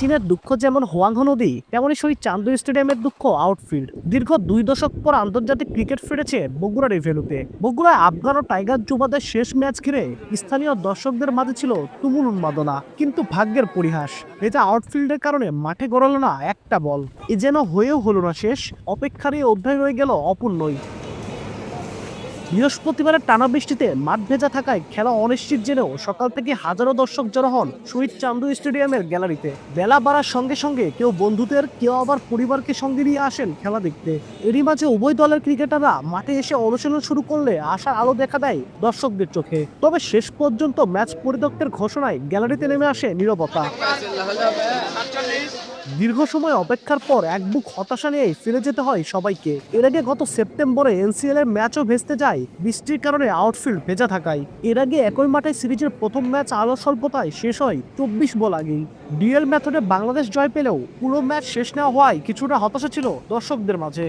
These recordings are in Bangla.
চীনের দুঃখ যেমন হোয়াংহ নদী তেমনই শহীদ চান্দু স্টেডিয়ামের দুঃখ আউটফিল্ড। দীর্ঘ দুই দশক পর আন্তর্জাতিক ক্রিকেট ফিরেছে বগুড়ার এই ভেন্যুতে বগুড়ায় আফগান ও টাইগার যুবাদের শেষ ম্যাচ ঘিরে স্থানীয় দর্শকদের মাঝে ছিল তুমুল উন্মাদনা, কিন্তু ভাগ্যের পরিহাস। এটা আউটফিল্ডের কারণে মাঠে গড়ালো না একটা বল। এ যেন হয়েও হলো না শেষ অপেক্ষার এই অধ্যায় রয়ে গেল অপূর্ণই বৃহস্পতিবারের টানা বৃষ্টিতে মাঠ ভেজা থাকায় খেলা অনিশ্চিত জেনেও সকাল থেকে হাজারো দর্শক জড়ো হন শহীদ চান্দু স্টেডিয়ামের গ্যালারিতে। বেলা বাড়ার সঙ্গে সঙ্গে কেউ বন্ধুদের, কেউ আবার পরিবারকে সঙ্গে নিয়ে আসেন খেলা দেখতে। এরই মাঝে উভয় দলের ক্রিকেটাররা মাঠে এসে অনুশীলন শুরু করলে আশার আলো দেখা দেয় দর্শকদের চোখে। তবে শেষ পর্যন্ত ম্যাচ পরিদক্তের ঘোষণায় গ্যালারিতে নেমে আসে নীরবতা। দীর্ঘ সময় অপেক্ষার পর এক বুক হতাশা নিয়ে ফিরে যেতে হয় সবাইকে। এর আগে গত সেপ্টেম্বরে এনসিএল এর ম্যাচও ভেস্তে যায়, বৃষ্টির কারণে আউটফিল্ড ভেজা থাকায়। এর আগে একই মাঠে সিরিজের প্রথম ম্যাচ আলো স্বল্পতায় শেষ হয় চব্বিশ বল আগেই ডিএল ম্যাথডে বাংলাদেশ জয় পেলেও পুরো ম্যাচ শেষ নেওয়া হওয়ায় কিছুটা হতাশা ছিল দর্শকদের মাঝে।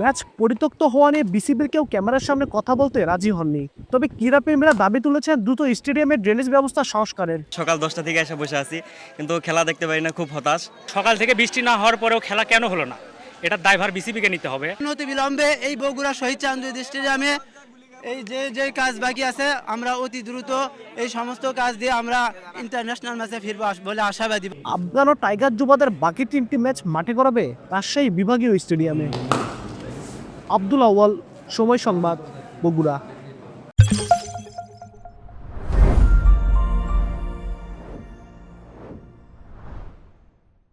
ম্যাচ পরিত্যক্ত হওয়া নিয়ে বিসিবির কেউ ক্যামেরার সামনে কথা বলতে রাজি হননি। তবে ক্রীড়াপ্রেমীরা দাবি তুলেছেন দ্রুত স্টেডিয়ামের ড্রেনেজ ব্যবস্থা সংস্কারের। সকাল দশটা থেকে এসে বসে আছি কিন্তু খেলা দেখতে পারি না খুব হতাশ। সকাল থেকে বৃষ্টি না হওয়ার পরেও খেলা কেন হলো না? এটার দায়ভার বিসিবিকে নিতে হবে। অতি বিলম্বে এই বগুড়া শহীদ চান্দু স্টেডিয়ামে এই যে যে কাজ বাকি আছে আমরা অতি দ্রুত এই সমস্ত কাজ দিয়ে আমরা ইন্টারন্যাশনাল ম্যাচে ফিরবো বলে আশাবাদী। আফগান ও টাইগার যুবাদের বাকি তিনটি ম্যাচ মাঠে করাবে রাজশাহী বিভাগীয় স্টেডিয়ামে। আব্দুল আওয়াল সময় সংবাদ বগুড়া।